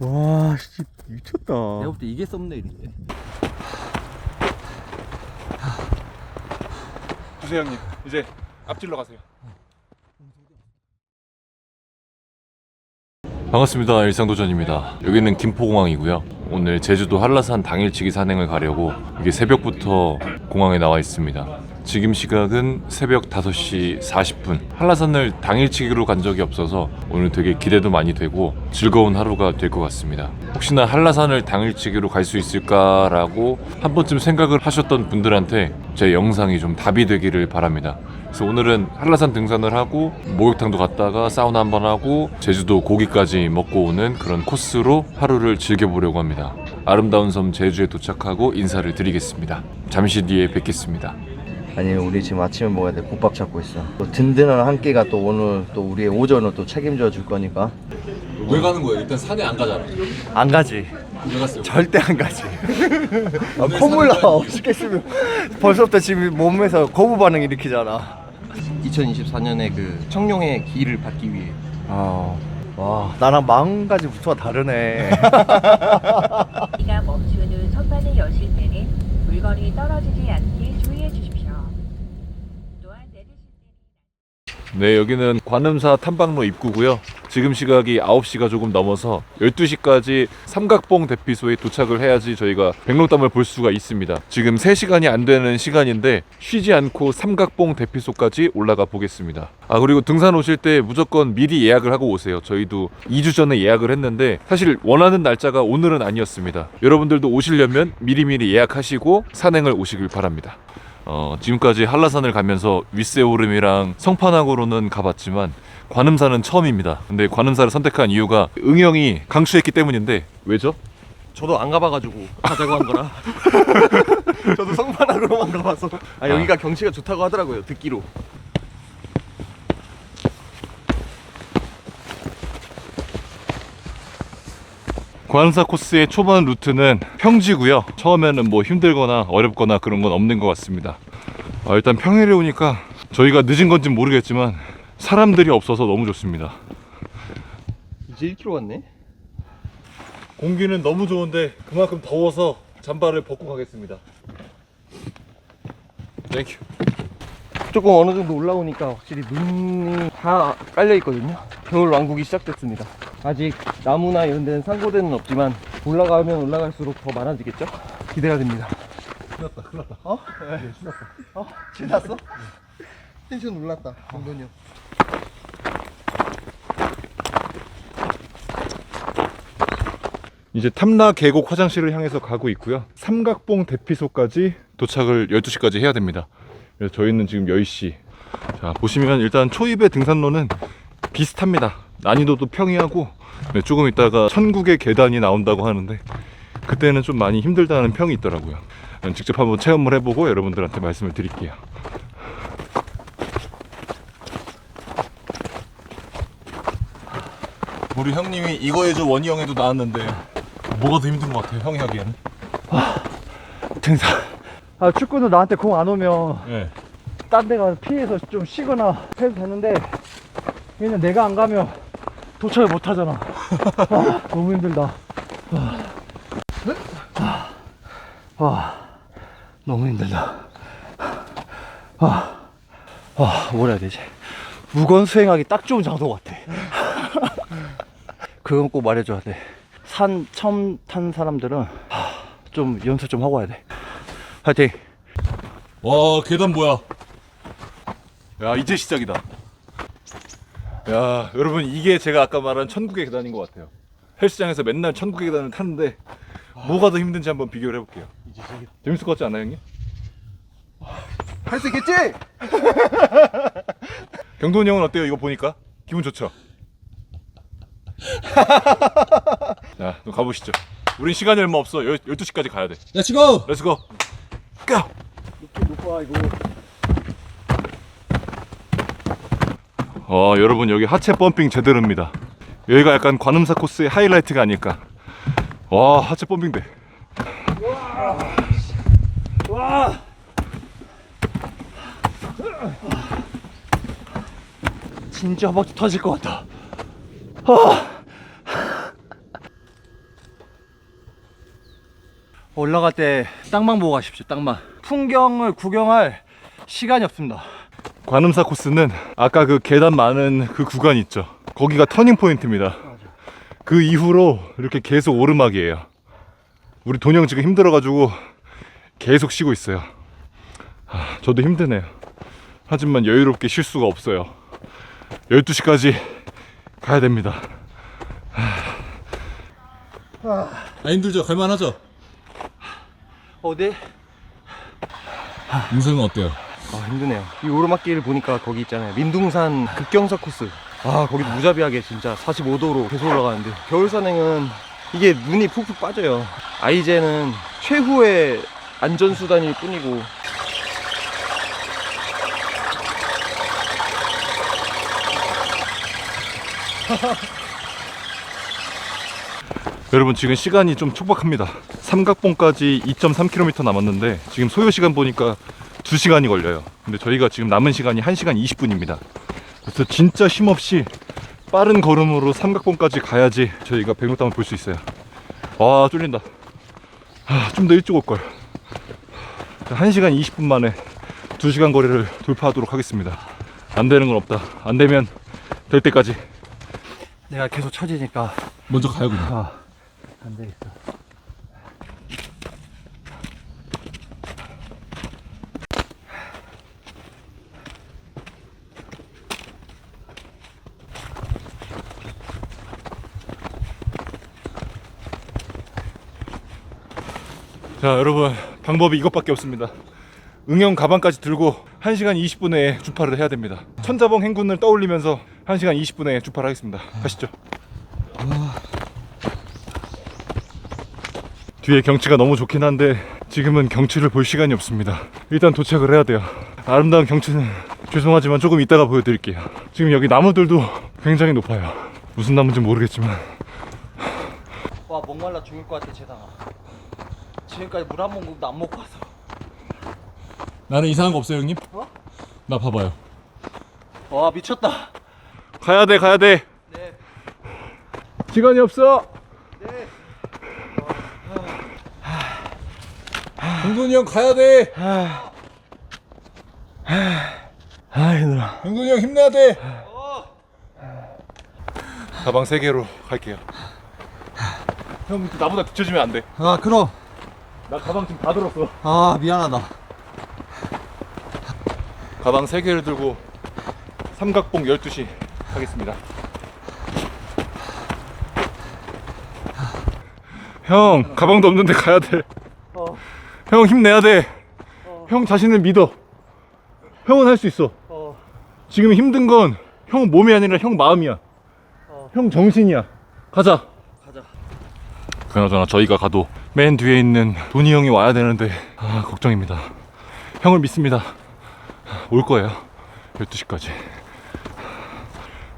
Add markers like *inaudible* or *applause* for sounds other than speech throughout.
와, 씨, 미쳤다. 내가 볼 때 이게 썸네일인데. 주세요 형님 이제 앞질러 가세요 반갑습니다. 일상도전입니다. 여기는 김포공항이고요. 오늘 제주도 한라산 당일치기 산행을 가려고 이게 새벽부터 공항에 나와 있습니다. 지금 시각은 새벽 5시 40분. 한라산을 당일치기로 간 적이 없어서 오늘 되게 기대도 많이 되고 즐거운 하루가 될 것 같습니다. 혹시나 한라산을 당일치기로 갈 수 있을까라고 한 번쯤 생각을 하셨던 분들한테 제 영상이 좀 답이 되기를 바랍니다. 그래서 오늘은 한라산 등산을 하고 목욕탕도 갔다가 사우나 한 번 하고 제주도 고기까지 먹고 오는 그런 코스로 하루를 즐겨보려고 합니다. 아름다운 섬 제주에 도착하고 인사를 드리겠습니다. 잠시 뒤에 뵙겠습니다. 아니 우리 지금 아침에 먹어야 돼. 국밥 찾고 있어. 또 든든한 한 끼가 또 오늘 또 우리의 오전을 또 책임져 줄 거니까. 왜 가는 거야? 일단 산에 안 가잖아. 안 가지. 왜 갔어요? 절대 안 가지. 아, 콧물 나와. 죽겠으면. 벌써부터 지금 몸에서 거부 반응 일으키잖아. 2024년에 그 청룡의 기를 받기 위해. 아, 와, 나랑 마음가짐부터가 다르네. *laughs* *laughs* 비가 후 선반을 여실 때는 물건이 떨어지지 않게 주의해 주십시오. 또한 내리실 때는 네, 여기는 관음사 탐방로 입구고요. 지금 시각이 9시가 조금 넘어서 12시까지 삼각봉 대피소에 도착을 해야지 저희가 백록담을 볼 수가 있습니다. 지금 3시간이 안 되는 시간인데 쉬지 않고 삼각봉 대피소까지 올라가 보겠습니다. 아, 그리고 등산 오실 때 무조건 미리 예약을 하고 오세요. 저희도 2주 전에 예약을 했는데 사실 원하는 날짜가 오늘은 아니었습니다. 여러분들도 오시려면 미리미리 예약하시고 산행을 오시길 바랍니다. 어, 지금까지 한라산을 가면서 윗세오름이랑 성판악으로는 가봤지만 관음사는 처음입니다. 근데 관음사를 선택한 이유가 응형이 강추했기 때문인데 왜죠? 저도 안 가봐가지고 가자고 한 거라. *laughs* 저도 성판악으로만 가봐서. 아, 여기가 경치가 좋다고 하더라고요, 듣기로. 관음사 코스의 초반 루트는 평지고요. 처음에는 뭐 힘들거나 어렵거나 그런 건 없는 것 같습니다. 아, 일단 평일에 오니까 저희가 늦은 건지 모르겠지만 사람들이 없어서 너무 좋습니다. 이제 1km 왔네? 공기는 너무 좋은데 그만큼 더워서 잠바를 벗고 가겠습니다. 땡큐. 조금 어느 정도 올라오니까 확실히 눈이 다 깔려 있거든요. 겨울 왕국이 시작됐습니다. 아직 나무나 이런 데는 상고대는 없지만 올라가면 올라갈수록 더 많아지겠죠? 기대가 됩니다. 신났다, 큰일 났다. 어? 네, 신났다. 어? 신났어? 텐션 올랐다, 정돈이 형. 이제 탐라 계곡 화장실을 향해서 가고 있고요. 삼각봉 대피소까지 도착을 12시까지 해야 됩니다. 그래서 저희는 지금 10시. 자, 보시면 일단 초입의 등산로는 비슷합니다. 난이도도 평이하고 네, 조금 있다가 천국의 계단이 나온다고 하는데 그때는 좀 많이 힘들다는 평이 있더라고요. 음, 직접 한번 체험을 해보고 여러분들한테 말씀을 드릴게요. 우리 형님이 이거 해줘 원희 형에도 나왔는데 뭐가 더 힘든 것 같아요 형이 하기에는 등산. 아, 축구도 나한테 공 안 오면 네. 딴데 가서 피해서 좀 쉬거나 해도 되는데 얘는 내가 안 가면 도착을 못 하잖아. 아, 너무 힘들다. 아, 아, 너무 힘들다. 아, 아, 뭐라 해야 되지? 무건 수행하기 딱 좋은 장소 같아. *laughs* 그건 꼭 말해줘야 돼. 산 처음 탄 사람들은 하, 좀 연습 좀 하고 와야 돼. 화이팅! 와 계단 뭐야 야 이제 시작이다 야 여러분 이게 제가 아까 말한 천국의 계단인 것 같아요 헬스장에서 맨날 천국의 계단을 타는데 뭐가 더 힘든지 한번 비교를 해볼게요 재밌을 것 같지 않아요 형님? 할 수 있겠지? *laughs* 경돈이 형은 어때요 이거 보니까? 기분 좋죠? *laughs* 자 그럼 가보시죠 우린 시간이 얼마 없어 12시까지 가야 돼 렛츠고! 렛츠고 고! 높아 이거. 어 여러분 여기 하체 펌핑 제대로입니다 여기가 약간 관음사 코스의 하이라이트가 아닐까 와 하체 펌핑 돼 진짜 허벅지 터질 것 같다. 아, 올라갈 때 땅만 보고 가십시오. 땅만. 풍경을 구경할 시간이 없습니다. 관음사 코스는 아까 그 계단 많은 그 구간 있죠. 거기가 터닝 포인트입니다. 그 이후로 이렇게 계속 오르막이에요. 우리 돈형 지금 힘들어가지고 계속 쉬고 있어요. 아, 저도 힘드네요. 하지만 여유롭게 쉴 수가 없어요. 12시까지 가야 됩니다. 아 힘들죠? 갈만하죠? 어디? 인생은 어때요? 아 힘드네요. 이 오르막길을 보니까 거기 있잖아요. 민둥산 급경사 코스. 아 거기도 무자비하게 진짜 45도로 계속 올라가는데. 겨울 산행은 이게 눈이 푹푹 빠져요. 아이제는 최후의 안전수단일 뿐이고. *laughs* 여러분 지금 시간이 좀 촉박합니다. 삼각봉까지 2.3km 남았는데 지금 소요 시간 보니까 2시간이 걸려요. 근데 저희가 지금 남은 시간이 1시간 20분입니다. 그래서 진짜 쉼없이 빠른 걸음으로 삼각봉까지 가야지 저희가 백록담을 볼 수 있어요. 와 쫄린다. 좀 더 일찍 올 걸. 1시간 20분 만에 2시간 거리를 돌파하도록 하겠습니다. 안 되는 건 없다. 안 되면 될 때까지 내가 계속 처지니까 먼저 가요 그냥 아, 안 되겠어. 자 여러분 방법이 이것밖에 없습니다. 응용 가방까지 들고 1시간 20분에 주파를 해야 됩니다. 천자봉 행군을 떠올리면서 1시간 20분에 주파를 하겠습니다. 가시죠. 뒤에 경치가 너무 좋긴 한데 지금은 경치를 볼 시간이 없습니다. 일단 도착을 해야 돼요. 아름다운 경치는 죄송하지만 조금 이따가 보여드릴게요. 지금 여기 나무들도 굉장히 높아요. 무슨 나무인지 모르겠지만. 와 목말라 죽을 것 같아 재상아. 지금까지 물 한 모금도 안 먹고 왔어. 나는 이상한 거 없어요 형님? 나 봐봐요 와 미쳤다. 가야 돼, 가야 돼. 시간이 없어. 형돈이 형 가야 돼아 힘들어 형돈이 형 힘내야 돼 가방 세 개로 갈게요. 형 나보다 뒤쳐지면 안 돼. 아 그럼. 나 가방 지금 다 들었어. 아 미안하다. 가방 세 개를 들고 삼각봉 12시 하겠습니다. 형, 가방도 없는데 가야 돼. 형 힘내야 돼. 형 자신을 믿어. 형은 할 수 있어. 지금 힘든 건 형 몸이 아니라 형 마음이야. 형 정신이야. 가자. 가자. 그나저나 저희가 가도 맨 뒤에 있는 돈이 형이 와야 되는데 아 걱정입니다. 형을 믿습니다. 올 거예요. 12시까지.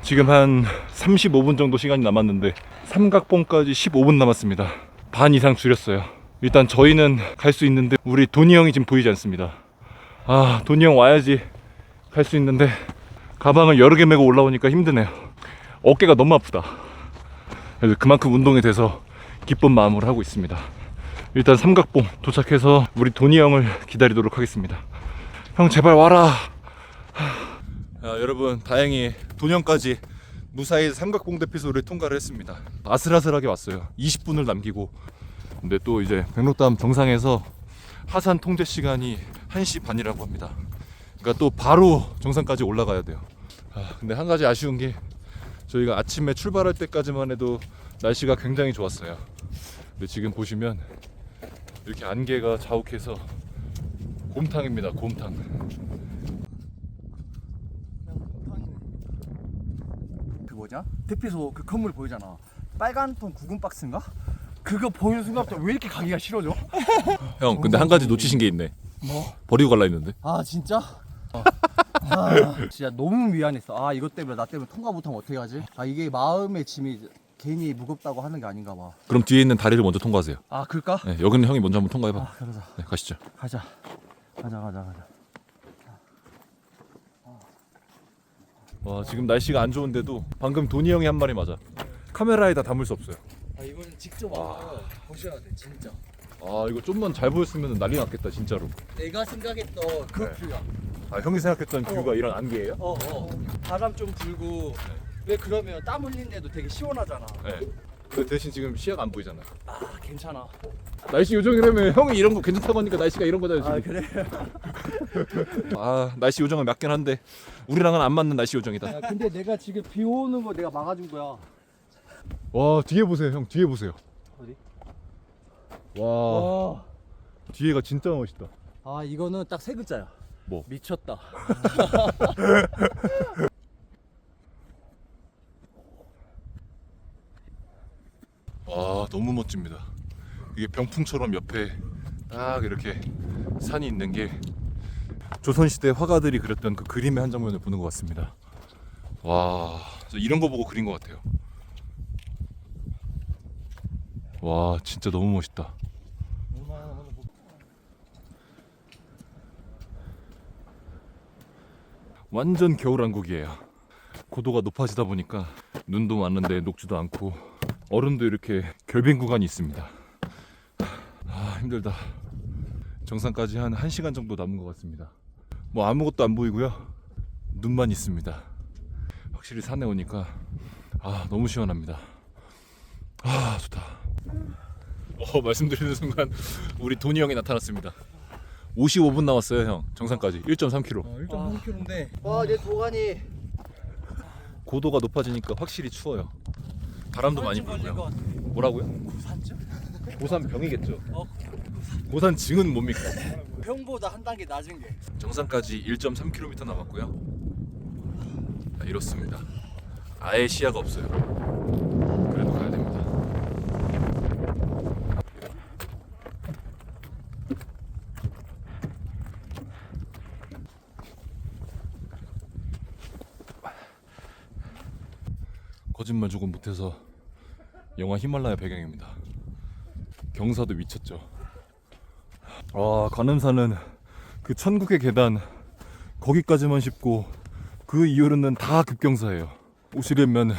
지금 한 35분 정도 시간이 남았는데 삼각봉까지 15분 남았습니다. 반 이상 줄였어요. 일단 저희는 갈 수 있는데 우리 돈이 형이 지금 보이지 않습니다. 아, 돈이 형 와야지 갈 수 있는데 가방을 여러 개 메고 올라오니까 힘드네요. 어깨가 너무 아프다. 그래서 그만큼 운동이 돼서 기쁜 마음으로 하고 있습니다. 일단 삼각봉 도착해서 우리 돈이 형을 기다리도록 하겠습니다. 형 제발 와라. 야, 여러분 다행히 돈형까지 무사히 삼각봉 대피소를 통과를 했습니다. 아슬아슬하게 왔어요. 20분을 남기고. 근데 또 이제 백록담 정상에서 하산 통제 시간이 1시 반이라고 합니다. 그러니까 또 바로 정상까지 올라가야 돼요. 아, 근데 한 가지 아쉬운 게 저희가 아침에 출발할 때까지만 해도 날씨가 굉장히 좋았어요. 근데 지금 보시면 이렇게 안개가 자욱해서 곰탕입니다. 곰탕. 그 뭐냐? 대피소 그 건물 보이잖아. 빨간 통 구근 박스인가? 그거 보는 순간부터 왜 이렇게 가기가 싫어져? *laughs* 형 근데 한 가지 놓치신 게 있네 뭐? 버리고 갈라 했는데 아 진짜? 아, 진짜 너무 미안했어. 아 이것 때문에 나 때문에 통과 못하면 어떻게 하지? 아 이게 마음의 짐이 괜히 무겁다고 하는 게 아닌가 봐. 그럼 뒤에 있는 다리를 먼저 통과하세요 아 그럴까? 네, 여기는 형이 먼저 한번 통과해봐 아 그러자. 네, 가시죠 가자. 가자 가자 가자. 와 지금 날씨가 안 좋은데도 방금 돈이 형이 한 말이 맞아. 카메라에다 담을 수 없어요. 아 이거는 직접 와서 보셔야 돼 진짜. 아 이거 좀만 잘 보였으면 난리 났겠다 진짜로. 내가 생각했던 그 뷰야. 아 형이 생각했던 뷰가 이런 안개예요? 어, 어. 바람 좀 불고 왜 그러면 땀 흘린데도 되게 시원하잖아. 네. 그 대신 지금 시야가 안 보이잖아. 아 괜찮아. 날씨 요정이라면 형이 이런 거 괜찮다고 하니까 날씨가 이런 거잖아요 아 지금. 그래. *laughs* 아 날씨 요정은 맞긴 한데 우리랑은 안 맞는 날씨 요정이다. 야, 근데 내가 지금 비 오는 거 내가 막아준 거야. 와 뒤에 보세요 형 뒤에 보세요. 어디? 와 어. 뒤에가 진짜 멋있다. 아 이거는 딱 세 글자야. 뭐? 미쳤다. *laughs* 와 너무 멋집니다. 이게 병풍처럼 옆에 딱 이렇게 산이 있는 게 조선시대 화가들이 그렸던 그 그림의 한 장면을 보는 것 같습니다. 와, 저 이런 거 보고 그린 것 같아요. 와, 진짜 너무 멋있다. 완전 겨울왕국이에요. 고도가 높아지다 보니까 눈도 많은데 녹지도 않고 얼음도 이렇게 결빙 구간이 있습니다. 아, 힘들다. 정상까지 한 1시간 정도 남은 것 같습니다. 뭐 아무것도 안 보이고요. 눈만 있습니다. 확실히 산에 오니까 아, 너무 시원합니다. 아, 좋다. 어, 말씀드리는 순간 우리 도니 형이 나타났습니다. 55분 남았어요, 형. 정상까지 1.3km. 1.3km인데. 와 내 도가니. 고도가 높아지니까 확실히 추워요. 바람도 많이 불고요. 뭐라고요? 고산증? 고산병이겠죠. 어. 고산증은 뭡니까? 병보다 한 단계 낮은 게. 정상까지 1.3km 남았고요. 자, 이렇습니다. 아예 시야가 없어요. 그래도 가야 됩니다. 거짓말 조금 못해서 영화 히말라야 배경입니다. 경사도 미쳤죠. 아 관음산은 그 천국의 계단 거기까지만 짚고 그 이후로는 다 급경사예요. 오시려면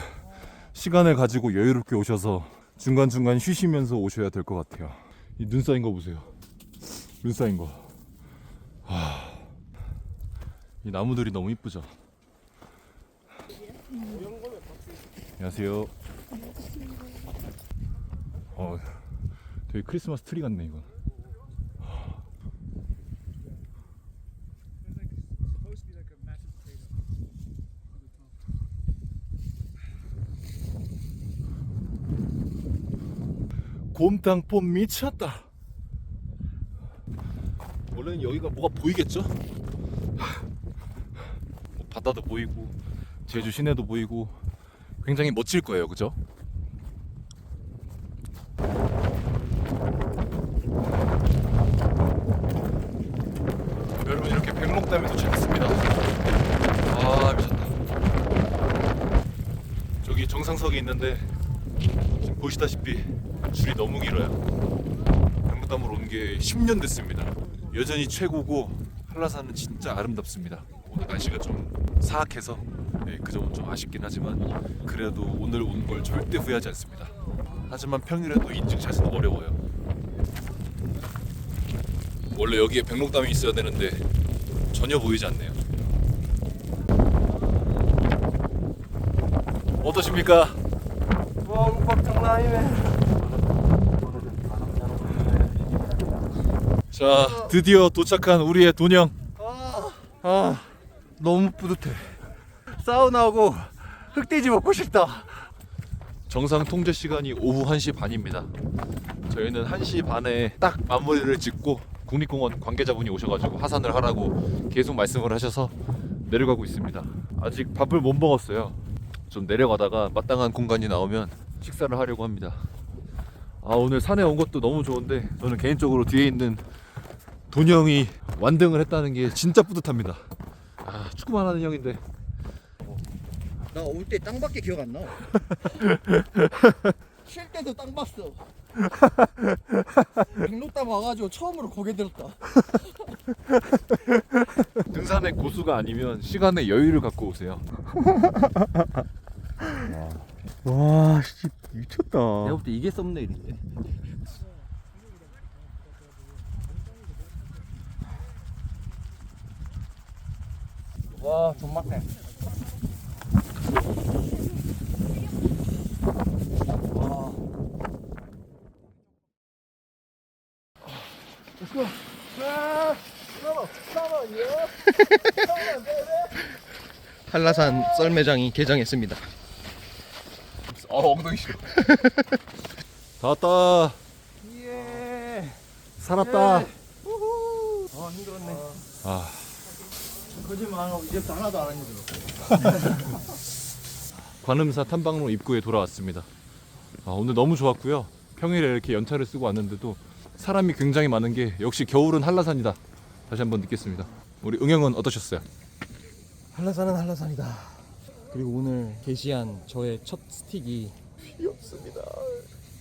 시간을 가지고 여유롭게 오셔서 중간중간 쉬시면서 오셔야 될 것 같아요. 이 눈 쌓인 거 보세요. 눈 쌓인 거. 하... 이 나무들이 너무 이쁘죠. 안녕하세요. 어, 되게 크리스마스 트리 같네 이건. 곰탕포 미쳤다. 원래는 여기가 뭐가 보이겠죠? 뭐 바다도 보이고 제주 시내도 보이고 굉장히 멋질 거예요, 그죠? 여러분 이렇게 백록담에 도착했습니다. 아 미쳤다. 저기 정상석이 있는데 지금 보시다시피 줄이 너무 길어요. 백록담으로 온 게 10년 됐습니다. 여전히 최고고 한라산은 진짜 아름답습니다. 오늘 날씨가 좀 사악해서 네, 그 점은 좀 아쉽긴 하지만 그래도 오늘 온 걸 절대 후회하지 않습니다. 하지만 평일에도 인증 찾기는 어려워요. 원래 여기에 백록담이 있어야 되는데 전혀 보이지 않네요. 어떠십니까? 와 우박 장난 아니네. 자, 드디어 도착한 우리의 돈영. 아 너무 뿌듯해. 사우나하고 흑돼지 먹고 싶다. 정상 통제 시간이 오후 1시 반입니다. 저희는 1시 반에 딱 마무리를 짓고 국립공원 관계자분이 오셔가지고 하산을 하라고 계속 말씀을 하셔서 내려가고 있습니다. 아직 밥을 못 먹었어요. 좀 내려가다가 마땅한 공간이 나오면 식사를 하려고 합니다. 아 오늘 산에 온 것도 너무 좋은데 저는 개인적으로 뒤에 있는 돈이 형이 완등을 했다는 게 진짜 뿌듯합니다. 아 축구만 하는 형인데 나 올 때 땅밖에 기억 안 나. *laughs* 쉴 때도 땅 봤어. 백로 땅 와가지고 처음으로 고개 들었다. *laughs* 등산의 고수가 아니면 시간의 여유를 갖고 오세요. *laughs* 와, 씨, 미쳤다. 내가 볼 때 이게 썸네일인데. 와, 존맛해. *laughs* 한라산 썰매장이 개장했습니다. 아 엉덩이 싫어. *laughs* 다 왔다. 예 살았다. 아 힘들었네 아 거짓말 안 하고 이제부터 하나도 안 힘들어 관음사 탐방로 입구에 돌아왔습니다. 아, 오늘 너무 좋았고요. 평일에 이렇게 연차를 쓰고 왔는데도 사람이 굉장히 많은 게 역시 겨울은 한라산이다. 다시 한번 느꼈습니다. 우리 응영은 어떠셨어요? 한라산은 한라산이다. 그리고 오늘 게시한 저의 첫 스틱이 휘었습니다.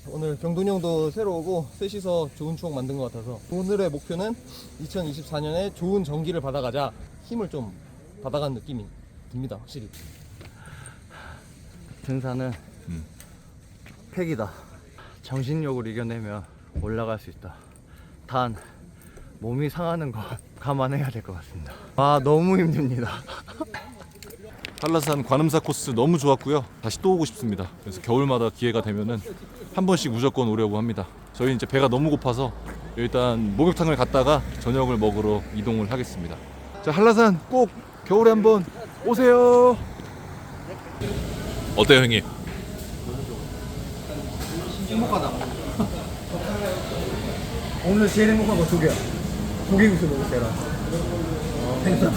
오늘 경돈이 형도 새로 오고 셋이서 좋은 추억 만든 것 같아서 오늘의 목표는 2024년에 좋은 전기를 받아가자 힘을 좀 받아간 느낌이 듭니다. 확실히. 등산은 음. 팩이다 정신력을 이겨내면 올라갈 수 있다 단 몸이 상하는 것 감안해야 될 것 같습니다 아 너무 힘듭니다 한라산 관음사 코스 너무 좋았고요. 다시 또 오고 싶습니다. 그래서 겨울마다 기회가 되면은 한 번씩 무조건 오려고 합니다. 저희 이제 배가 너무 고파서 일단 목욕탕을 갔다가 저녁을 먹으러 이동을 하겠습니다. 자 한라산 꼭 겨울에 한번 오세요. 어때요 형님? 행복하다 오늘 제일 행복한 거 두 개야. 고기국수 먹을 때랑. 생선